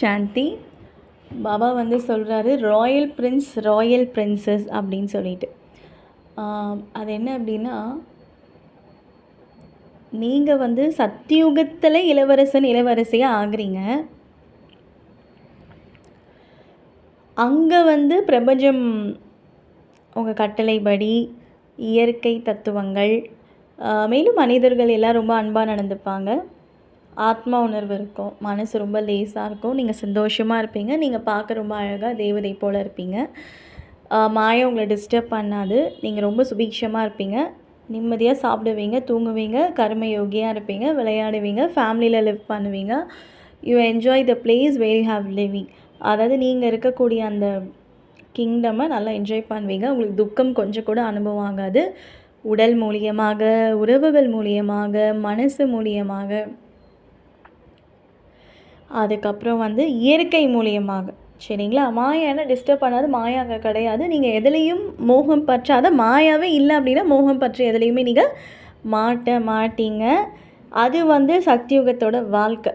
சாந்தி பாபா வந்து சொல்கிறாரு Royal Prince Royal princess அப்படின்னு சொல்லிட்டு. அது என்ன அப்படின்னா நீங்கள் வந்து சத்தியுகத்தில் இளவரசன் இளவரசியாக ஆகுறீங்க. அங்கே வந்து பிரபஞ்சம் உங்கள் கட்டளைப்படி இயற்கை தத்துவங்கள் மேலும் மனிதர்கள் எல்லாம் ரொம்ப அன்பாக நடந்துப்பாங்க. ஆத்மா உணர்வு இருக்கும். மனசு ரொம்ப லேசாக இருக்கும். நீங்கள் சந்தோஷமாக இருப்பீங்க. நீங்கள் பார்க்க ரொம்ப அழகாக தேவதை போல் இருப்பீங்க. ஆஹ், மாயா உங்களை டிஸ்டர்ப் பண்ணாது. நீங்கள் ரொம்ப சுபீக்ஷமாக இருப்பீங்க. நிம்மதியாக சாப்பிடுவீங்க தூங்குவீங்க கர்ம யோகியாக இருப்பீங்க விளையாடுவீங்க ஃபேமிலியில் லிவ் பண்ணுவீங்க. You enjoy the place where you have living அதாவது நீங்கள் இருக்கக்கூடிய அந்த கிங்டமை நல்லா என்ஜாய் பண்ணுவீங்க. உங்களுக்கு துக்கம் கொஞ்சம் கூட அனுபவம் ஆகாது. உடல் மூலியமாக உறவுகள் மூலியமாக மனசு மூலியமாக. அதுக்கப்புறம் வந்து இயற்கை மூலியமாக. சரிங்களா? மாயானா டிஸ்டர்ப் பண்ணாது மாயா அங்கே கிடையாது. நீங்கள் எதுலேயும் மோகம் பற்றாத மாயாவே இல்லை அப்படின்னா மோகம் பற்றி எதுலேயுமே நீங்கள் மாட்ட மாட்டீங்க. அது வந்து சத்தியுகத்தோட வாழ்க்கை.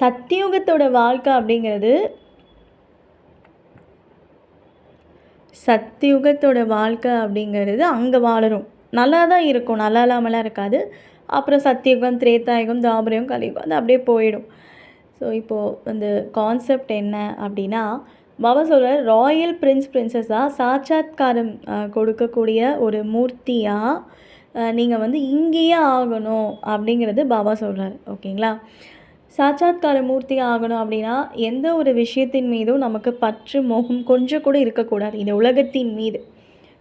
சத்தியுகத்தோட வாழ்க்கை அப்படிங்கிறது சத்தியுகத்தோட வாழ்க்கை அப்படிங்கிறது அங்கே வாழறோம் நல்லா தான் இருக்கும். நல்லா இல்லாமலாம் இருக்காது. அப்புறம் சத்தியுகம் திரேதாயுகம் தாபரயம் கலியுகம் அது அப்படியே போயிடும். ஸோ இப்போது அந்த கான்செப்ட் என்ன அப்படின்னா பாபா சொல்கிற ராயல் பிரின்ஸ் பிரின்சஸாக சாட்சாத்காரம் கொடுக்கக்கூடிய ஒரு மூர்த்தியாக நீங்கள் வந்து இங்கேயே ஆகணும் அப்படிங்கிறது பாபா சொல்கிறார் ஓகேங்களா? சாட்சாத்கார மூர்த்தி ஆகணும் அப்படின்னா எந்த ஒரு விஷயத்தின் மீதும் நமக்கு பற்று மோகம் கொஞ்சம் கூட இருக்கக்கூடாது. இந்த உலகத்தின் மீது.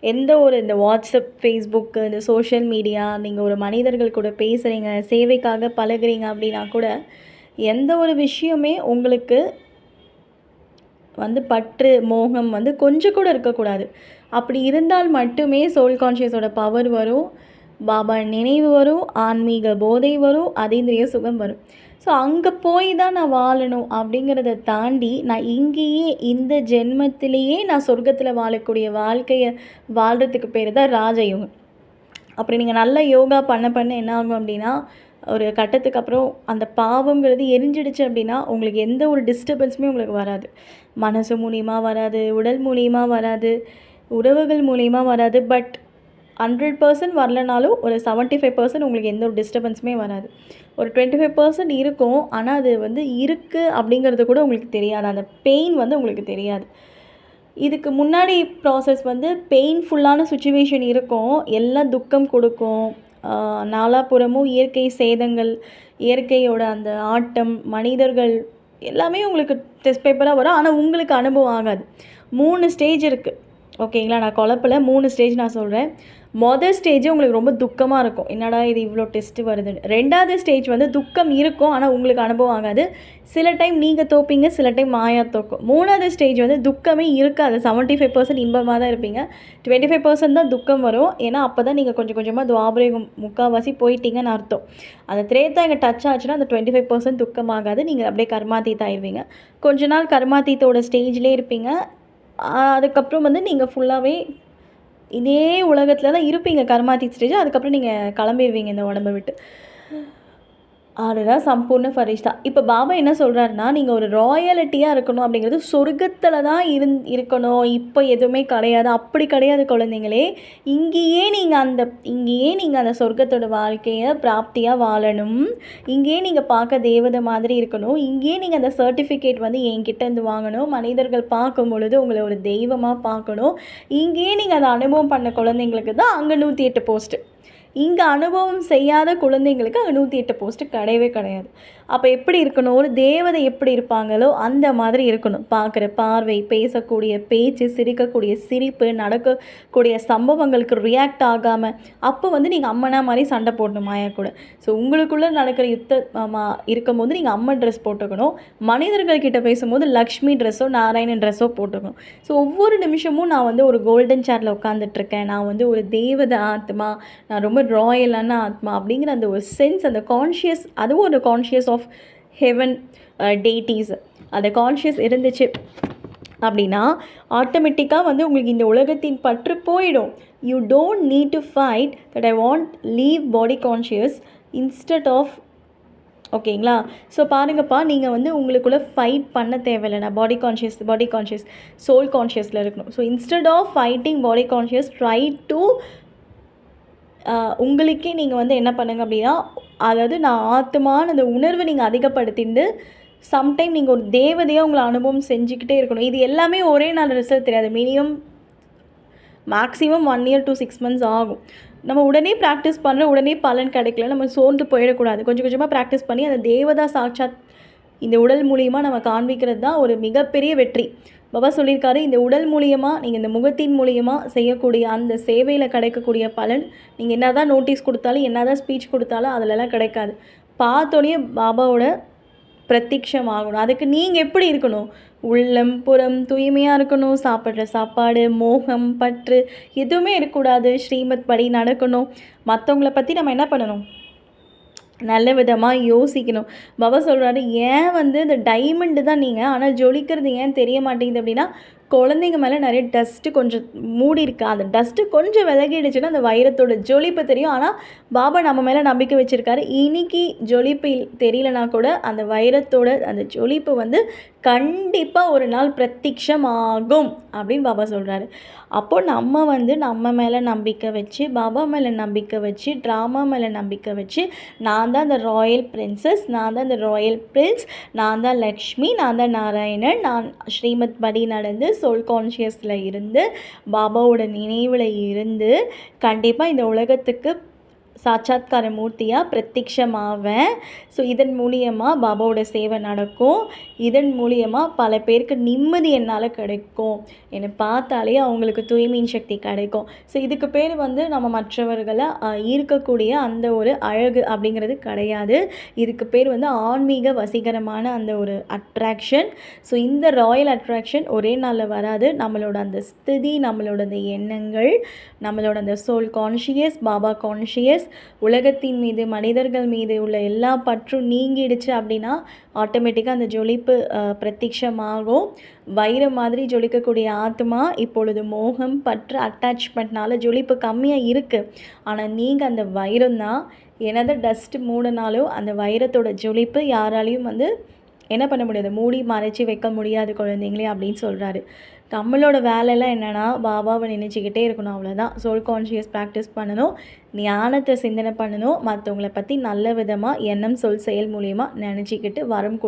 எந்த ஒரு இந்த வாட்ஸ்அப் ஃபேஸ்புக்கு இந்த சோஷியல் மீடியா நீங்கள் ஒரு மனிதர்கள் கூட பேசுகிறீங்க சேவைக்காக பழகுறீங்க அப்படின்னா கூட எந்த ஒரு விஷயமே உங்களுக்கு வந்து பற்று மோகம் வந்து கொஞ்சம் கூட இருக்கக்கூடாது. அப்படி இருந்தால் மட்டுமே சோல் கான்ஷியஸோட பவர் வரும். பாபா நினைவு வரும் ஆன்மீக போதை வரும் அதேந்திரிய சுகம் வரும். ஸோ அங்கே போய் தான் நான் வாழணும் அப்படிங்கிறத தாண்டி நான் இங்கேயே இந்த ஜென்மத்திலேயே நான் சொர்க்கத்தில் வாழக்கூடிய வாழ்க்கையை வாழ்கிறதுக்கு பேர் தான் ராஜயோகம். அப்படி நீங்கள் நல்ல யோகா பண்ண பண்ண என்ன ஆகும் அப்படின்னா ஒரு கட்டத்துக்கு அப்புறம் அந்த பாவங்கிறது எரிஞ்சிடுச்சு அப்படின்னா உங்களுக்கு எந்த ஒரு டிஸ்டர்பன்ஸுமே உங்களுக்கு வராது. மனசு மூலியமாக வராது உடல் மூலியமாக வராது உறவுகள் மூலியமாக வராது. பட் ஹண்ட்ரட் பர்சன்ட் வரலனாலும் ஒரு செவன்ட்டி ஃபைவ் பர்சன்ட் உங்களுக்கு எந்த ஒரு டிஸ்டர்பன்ஸுமே வராது. ஒரு டுவெண்ட்டி ஃபைவ் பர்சன்ட் இருக்கும் ஆனால் அது வந்து இருக்குது அப்படிங்கிறது கூட உங்களுக்கு தெரியாது. அந்த பெயின் வந்து உங்களுக்கு தெரியாது. இதுக்கு முன்னாடி ப்ராசஸ் வந்து பெயின்ஃபுல்லான சுச்சுவேஷன் இருக்கும். எல்லாம் துக்கம் கொடுக்கும். நாலாபுறமும் இயற்கை சேதங்கள் இயற்கையோட அந்த ஆட்டம் மனிதர்கள் எல்லாமே உங்களுக்கு டெஸ்ட் பேப்பராக வரும். ஆனால் உங்களுக்கு அனுபவம் ஆகாது. மூணு ஸ்டேஜ் இருக்குது ஓகேங்களா? நான் குழப்பல. மூணு ஸ்டேஜ் நான் சொல்கிறேன் மொதல் ஸ்டேஜ் உங்களுக்கு ரொம்ப துக்கமாக இருக்கும். என்னடா இது இவ்வளோ டெஸ்ட்டு வருதுன்னு. ரெண்டாவது ஸ்டேஜ் வந்து துக்கம் இருக்கும். ஆனால் உங்களுக்கு அனுபவம் ஆகாது. சில டைம் நீங்கள் தோப்பீங்க சில டைம் மாயா தோக்கும். மூணாவது ஸ்டேஜ் வந்து துக்கமே இருக்காது. செவன்ட்டி ஃபைவ் பர்சன்ட் இன்பமாக தான் இருப்பீங்க. டுவெண்ட்டி ஃபைவ் பர்சன்ட் தான் துக்கம் வரும். ஏன்னா அப்போ தான் நீங்கள் கொஞ்சம் கொஞ்சமாக துவாபரேகம் முக்கால்வாசி போயிட்டீங்கன்னு அர்த்தம். அந்த திரேத்தா இங்கே டச் ஆச்சுன்னா அந்த டுவெண்ட்டி ஃபைவ் பர்சன்ட் துக்கமாகாது. நீங்கள் அப்படியே கர்மாத்தீத் ஆயிடுவீங்க கொஞ்ச நாள் கர்மாத்தீத்தோட ஸ்டேஜ்லேயே இருப்பீங்க. அதுக்கப்புறம் வந்து நீங்கள் ஃபுல்லாகவே இதே உலகத்தில் தான் இருப்பீங்க. கர்மா ஸ்டேஜ் அதுக்கப்புறம் நீங்கள் கிளம்பிடுவீங்க இந்த உடம்பை விட்டு. அதுதான் சம்பூர்ண ஃபரிஷ்தா. இப்போ பாபா என்ன சொல்கிறாருன்னா நீங்கள் ஒரு ராயலிட்டியாக இருக்கணும் அப்படிங்கிறது சொர்க்கத்தில் தான் இருந் இருக்கணும். இப்போ எதுவுமே கிடையாது. அப்படி கிடையாது குழந்தைங்களே இங்கேயே நீங்கள் அந்த இங்கேயே நீங்கள் அந்த சொர்க்கத்தோட வாழ்க்கையை பிராப்தியாக வாழணும். இங்கேயே நீங்கள் பார்க்க தேவதை மாதிரி இருக்கணும். இங்கேயே நீங்கள் அந்த சர்டிஃபிகேட் வந்து என்கிட்ட இருந்து வாங்கணும். மனிதர்கள் பார்க்கும் பொழுது உங்களை ஒரு தெய்வமாக பார்க்கணும். இங்கேயே நீங்கள் அதை அனுபவம் பண்ண குழந்தைங்களுக்கு தான் அங்கே நூற்றி எட்டு போஸ்ட்டு இங்கே அனுபவம் செய்யாத குழந்தைங்களுக்கு அங்கே நூற்றி எட்டு போஸ்ட்டு கிடையவே கிடையாது. அப்போ எப்படி இருக்கணும் ஒரு தேவதை எப்படி இருப்பாங்களோ அந்த மாதிரி இருக்கணும். பார்க்குற பார்வை பேசக்கூடிய பேச்சு சிரிக்கக்கூடிய சிரிப்பு நடக்கக்கூடிய சம்பவங்களுக்கு ரியாக்ட் ஆகாமல் அப்போ வந்து நீங்கள் அம்மனா மாதிரி சண்டை போடணும் மாயா கூட. ஸோ உங்களுக்குள்ளே நடக்கிற யுத்த இருக்கும் இருக்கும்போது நீங்கள் அம்மன் ட்ரெஸ் போட்டுக்கணும். மனிதர்கள்கிட்ட பேசும்போது லக்ஷ்மி ட்ரெஸ்ஸோ நாராயணன் ட்ரெஸ்ஸோ போட்டுக்கணும். ஸோ ஒவ்வொரு நிமிஷமும் நான் வந்து ஒரு கோல்டன் சேரில் உட்காந்துட்ருக்கேன் நான் வந்து ஒரு தேவத ஆத்மா நான் ரொம்ப ராயலான ஆத்மா அப்படிங்கிற அந்த ஒரு சென்ஸ் அந்த கான்ஷியஸ் அதுவும் ஒரு கான்ஷியஸ் ஆஃப் ஹெவன் டேட்டிஸ் அந்த கான்ஷியஸ் இருந்துச்சு அப்படின்னா ஆட்டோமேட்டிக்காக வந்து உங்களுக்கு இந்த உலகத்தின் பற்று போயிடும். You don't need to fight that I want leave body conscious instead of ஓகேங்களா ஸோ பாருங்கப்பா நீங்கள் வந்து உங்களுக்குள்ளே ஃபைட் பண்ண தேவையில்லை நான் body conscious body conscious soul கான்ஷியஸில் இருக்கணும். So instead of fighting body conscious try to உங்களுக்கே நீங்கள் வந்து என்ன பண்ணுங்க அப்படின்னா அதாவது நான் ஆத்மான அந்த உணர்வை நீங்கள் அதிகப்படுத்திட்டு சம்டைம் நீங்கள் ஒரு தேவதையாக உங்களை அனுபவம் செஞ்சுக்கிட்டே இருக்கணும். இது எல்லாமே ஒரே நாள் ரிசல்ட் தெரியாது. Minimum maximum one year to six months ஆகும். நம்ம உடனே ப்ராக்டிஸ் பண்ணுற உடனே பலன் கிடைக்கல நம்ம சோர்ந்து போயிடக்கூடாது. கொஞ்சம் கொஞ்சமாக ப்ராக்டிஸ் பண்ணி அந்த தேவதா சாட்சாத் இந்த உடல் மூலியமாக நம்ம காண்பிக்கிறது தான் ஒரு மிகப்பெரிய வெற்றி. பாபா சொல்லியிருக்காரு இந்த உடல் மூலியமாக நீங்கள் இந்த முகத்தின் மூலியமாக செய்யக்கூடிய அந்த சேவையில் கிடைக்கக்கூடிய பலன் நீங்கள் என்ன தான் நோட்டீஸ் கொடுத்தாலும் என்ன தான் ஸ்பீச் கொடுத்தாலும் அதிலலாம் கிடைக்காது. பார்த்தோன்னே பாபாவோட பிரத்யக்ஷம் ஆகணும். அதுக்கு நீங்கள் எப்படி இருக்கணும்? உள்ளம் புறம் தூய்மையாக இருக்கணும். சாப்பிட்ற சாப்பாடு மோகம் பற்று எதுவுமே இருக்கக்கூடாது. ஸ்ரீமத் படி நடக்கணும். மற்றவங்கள பற்றி நம்ம என்ன பண்ணணும்? நல்ல விதமாக யோசிக்கணும். பாபா சொல்கிறாரு ஏன் வந்து இந்த டைமண்டு தான் நீங்கள் ஆனால் ஜொலிக்கிறது ஏன் தெரிய மாட்டேங்குது? அப்படின்னா குழந்தைங்க மேலே நிறைய டஸ்ட்டு கொஞ்சம் மூடி இருக்கு. அந்த டஸ்ட்டு கொஞ்சம் விலகிடுச்சுன்னா அந்த வைரத்தோட ஜொலிப்பு தெரியும். ஆனால் பாபா நம்ம மேலே நம்பிக்கை வச்சுருக்காரு. இன்னைக்கு ஜொலிப்பு இல்- தெரியலனா கூட அந்த வைரத்தோட அந்த ஜொலிப்பு வந்து கண்டிப்பாக ஒரு நாள் பிரத்யக்ஷம் ஆகும் அப்படின்னு பாபா சொல்கிறாரு அப்போது நம்ம வந்து நம்ம மேலே நம்பிக்கை வச்சு பாபா மேலே நம்பிக்கை வச்சு ட்ராமா மேலே நம்பிக்கை வச்சு நான் தான் அந்த ராயல் பிரின்சஸ் நான் தான் அந்த ராயல் பிரின்ஸ் நான் தான் லக்ஷ்மி நான் தான் நாராயணன் நான் ஸ்ரீமத் படி நடந்து சோல் கான்ஷியஸில் இருந்து பாபாவோட நினைவில் இருந்து கண்டிப்பாக இந்த உலகத்துக்கு சாட்சாத்கார மூர்த்தியாக பிரத்யக்ஷமாவேன். ஸோ இதன் மூலியமாக பாபாவோட சேவை நடக்கும். இதன் மூலியமாக பல பேருக்கு நிம்மதி என்னால் கிடைக்கும். என்னை பார்த்தாலே அவங்களுக்கு தூய்மையின் சக்தி கிடைக்கும். ஸோ இதுக்கு பேர் வந்து நம்ம மற்றவர்களை ஈர்க்கக்கூடிய அந்த ஒரு அழகு அப்படிங்கிறது கிடையாது. இதுக்கு பேர் வந்து ஆன்மீக வசீகரமான அந்த ஒரு அட்ராக்ஷன் ஸோ இந்த ராயல் அட்ராக்ஷன் ஒரே நாளில் வராது. நம்மளோட அந்த ஸ்திதி நம்மளோட அந்த எண்ணங்கள் நம்மளோட அந்த சோல் கான்ஷியஸ் பாபா கான்ஷியஸ் உலகத்தின் மீது மனிதர்கள் மீது உள்ள எல்லா பற்றும் நீங்கிடுச்சு அப்படின்னா ஆட்டோமேட்டிக்காக அந்த ஜொலிப்பு அஹ், வைரம் மாதிரி ஜொலிக்கக்கூடிய ஆத்மா இப்பொழுது மோகம் பற்று அட்டாச்மெண்ட்னால ஜொலிப்பு கம்மியாக இருக்குது ஆனால் நீங்கள் அந்த வைரம் தான் என்னதான் டஸ்ட்டு மூடினாலும் அந்த வைரத்தோட ஜொலிப்பு யாராலையும் வந்து என்ன பண்ண முடியாது. மூடி மறைச்சி வைக்க முடியாது குழந்தைங்களே அப்படின்னு சொல்கிறாரு நம்மளோட வேலையெல்லாம் என்னென்னா பாபாவை நினச்சிக்கிட்டே இருக்கணும் அவ்வளோதான் சோல் கான்ஷியஸ் ப்ராக்டிஸ் பண்ணணும் ஞானத்தை சிந்தனை பண்ணணும் மற்றவங்கள பற்றி நல்ல விதமாக எண்ணம் சொல் செயல் மூலியமாக நினச்சிக்கிட்டு வரம்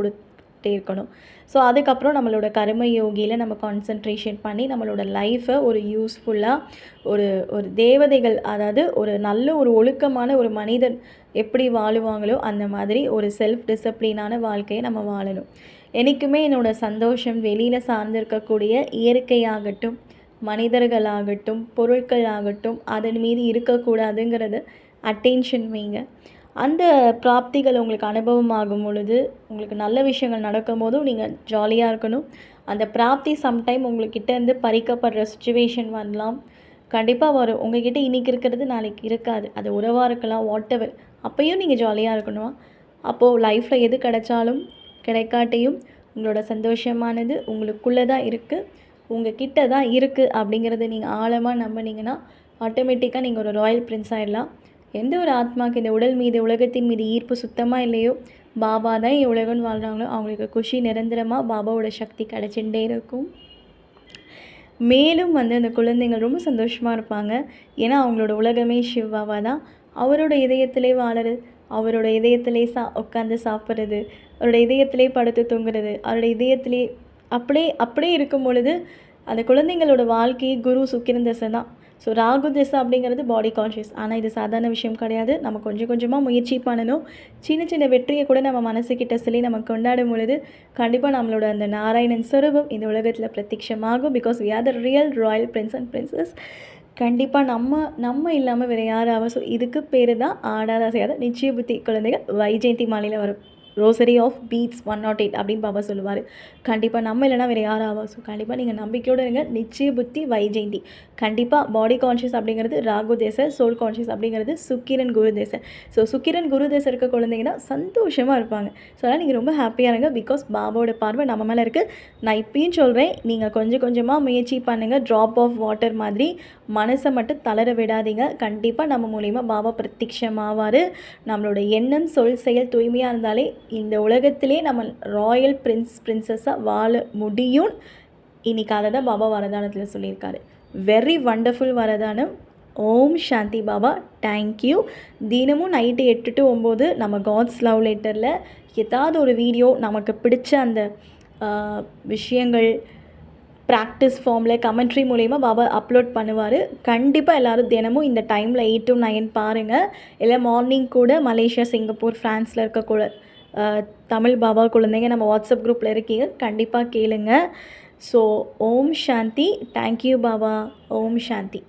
கொடுத்துட்டே இருக்கணும். ஸோ அதுக்கப்புறம் நம்மளோட கர்ம யோகியில் நம்ம கான்சன்ட்ரேஷன் பண்ணி நம்மளோட லைஃப்பை ஒரு யூஸ்ஃபுல்லாக ஒரு ஒரு தேவதைகள் அதாவது ஒரு நல்ல ஒரு ஒழுக்கமான ஒரு மனிதன் எப்படி வாழுவாங்களோ அந்த மாதிரி ஒரு செல்ஃப் டிசிப்ளினான வாழ்க்கையை நம்ம வாழணும். என்றைக்குமே என்னோடய சந்தோஷம் வெளியில் சார்ந்திருக்கக்கூடிய இயற்கையாகட்டும் மனிதர்களாகட்டும் பொருட்கள் ஆகட்டும் அதன் மீது இருக்கக்கூடாதுங்கிறது அட்டென்ஷன் வைங்க. அந்த பிராப்திகள் உங்களுக்கு அனுபவமாகும் பொழுது உங்களுக்கு நல்ல விஷயங்கள் நடக்கும் போதும் நீங்கள் ஜாலியாக இருக்கணும். அந்த பிராப்தி சம்டைம் உங்கள்கிட்ட இருந்து பறிக்கப்படுற சுச்சுவேஷன் வரலாம். கண்டிப்பாக வரும் உங்ககிட்ட இன்னைக்கு இருக்கிறது நாளைக்கு இருக்காது. அது உறவாக இருக்கலாம் வாட் எவர் அப்பையும் நீங்கள் ஜாலியாக இருக்கணும்? அப்போது லைஃப்பில் எது கிடைச்சாலும் கிடைக்காட்டியும் உங்களோட சந்தோஷமானது உங்களுக்குள்ளே தான் இருக்குது உங்கள் கிட்ட தான் இருக்குது அப்படிங்கிறத நீங்கள் ஆழமாக நம்பினீங்கன்னா ஆட்டோமேட்டிக்காக நீங்கள் ஒரு ராயல் பிரின்ஸ் ஆயிடலாம். எந்த ஒரு ஆத்மாக்கு இந்த உடல் மீது உலகத்தின் மீது ஈர்ப்பு சுத்தமாக இல்லையோ பாபா தான் என் உலகம்னு வாழ்கிறாங்களோ அவங்களுக்கு குஷி நிரந்தரமாக பாபாவோட சக்தி கிடச்சிட்டே இருக்கும். மேலும் வந்து அந்த குழந்தைங்க ரொம்ப சந்தோஷமாக இருப்பாங்க. ஏன்னா அவங்களோட உலகமே சிவாவாக தான். அவரோட இதயத்திலே வாழறது அவரோட இதயத்திலே சா உட்காந்து சாப்பிட்றது அவரோட இதயத்திலே படுத்து தூங்குறது அவரோட இதயத்திலே அப்படியே அப்படியே இருக்கும் பொழுது அந்த குழந்தைங்களோட வாழ்க்கையை குரு சுக்கிரந்தசை தான். ஸோ ராகு திசை அப்படிங்கிறது பாடி கான்ஷியஸ் ஆனால் இது சாதாரண விஷயம் கிடையாது. நம்ம கொஞ்சம் கொஞ்சமாக முயற்சி பண்ணணும். சின்ன சின்ன வெற்றியை கூட நம்ம மனசுக்கிட்ட சொல்லி நம்ம கொண்டாடும் பொழுது கண்டிப்பாக நம்மளோட அந்த நாராயணன் சுரூபம் இந்த உலகத்தில் பிரத்யட்சமாகும் because we are the real royal prince and princess கண்டிப்பாக நம்ம நம்ம இல்லாமல் வேறு யாராவது ஸோ இதுக்கு பேர் தான் ஆடாத செய்யாத நிச்சய புத்தி குழந்தைகள் வைஜெயந்தி மாலையில் வரும். Rosary of beads one naught eight அப்படின்னு பாபா சொல்லுவார். கண்டிப்பாக நம்ம இல்லைனா வேறு யார் ஆவா? ஸோ கண்டிப்பாக நீங்கள் நம்பிக்கையோடு இருங்க. நிச்சய புத்தி வைஜெயந்தி கண்டிப்பாக பாடி கான்ஷியஸ் அப்படிங்கிறது ராகு தேசர் சோல் கான்ஷியஸ் அப்படிங்கிறது சுக்கிரன் குரு தேசர் ஸோ சுக்கிரன் குரு தேசம் இருக்க குழந்தைங்கன்னா சந்தோஷமாக இருப்பாங்க. ஸோ அதனால் நீங்கள் ரொம்ப ஹாப்பியாக இருங்க. பிகாஸ் பாபாவோட பார்வை நம்ம மேலே இருக்குது நான் இப்பயும் சொல்கிறேன் நீங்கள் கொஞ்சம் கொஞ்சமாக முயற்சி பண்ணுங்கள் ட்ராப் ஆஃப் வாட்டர் மாதிரி மனசை மட்டும் தளர விடாதீங்க. கண்டிப்பாக நம்ம மூலிமா பாபா பிரத்யக்ஷமாவார் நம்மளோட எண்ணம் சொல் செயல் தூய்மையாக இருந்தாலே இந்த உலகத்திலே நம்ம ராயல் பிரின்ஸ் பிரின்சஸாக வாழ முடியும். இன்றைக்கி அதை தான் பாபா வரதானத்தில் சொல்லியிருக்காரு. வெரி வண்டர்ஃபுல் வரதானம். ஓம் சாந்தி பாபா. தேங்க்யூ தினமும் நைட்டு எட்டு டு ஒம்பது நம்ம காட்ஸ் லவ் லெட்டரில் ஏதாவது ஒரு வீடியோ நமக்கு பிடிச்ச அந்த விஷயங்கள் ப்ராக்டிஸ் ஃபார்மில் கமெண்ட்ரி மூலயமா பாபா அப்லோட் பண்ணுவார். கண்டிப்பாக எல்லோரும் தினமும் இந்த டைமில் எயிட் டு நைன் பாருங்கள் இல்லை மார்னிங் கூட மலேசியா சிங்கப்பூர் ஃப்ரான்ஸில் இருக்கக்கூட தமிழ் பாபா குழந்தைங்க நம்ம வாட்ஸ்அப் குரூப்பில் இருக்கீங்க கண்டிப்பாக கேளுங்க. So Om Shanti. Thank you Baba. Om Shanti.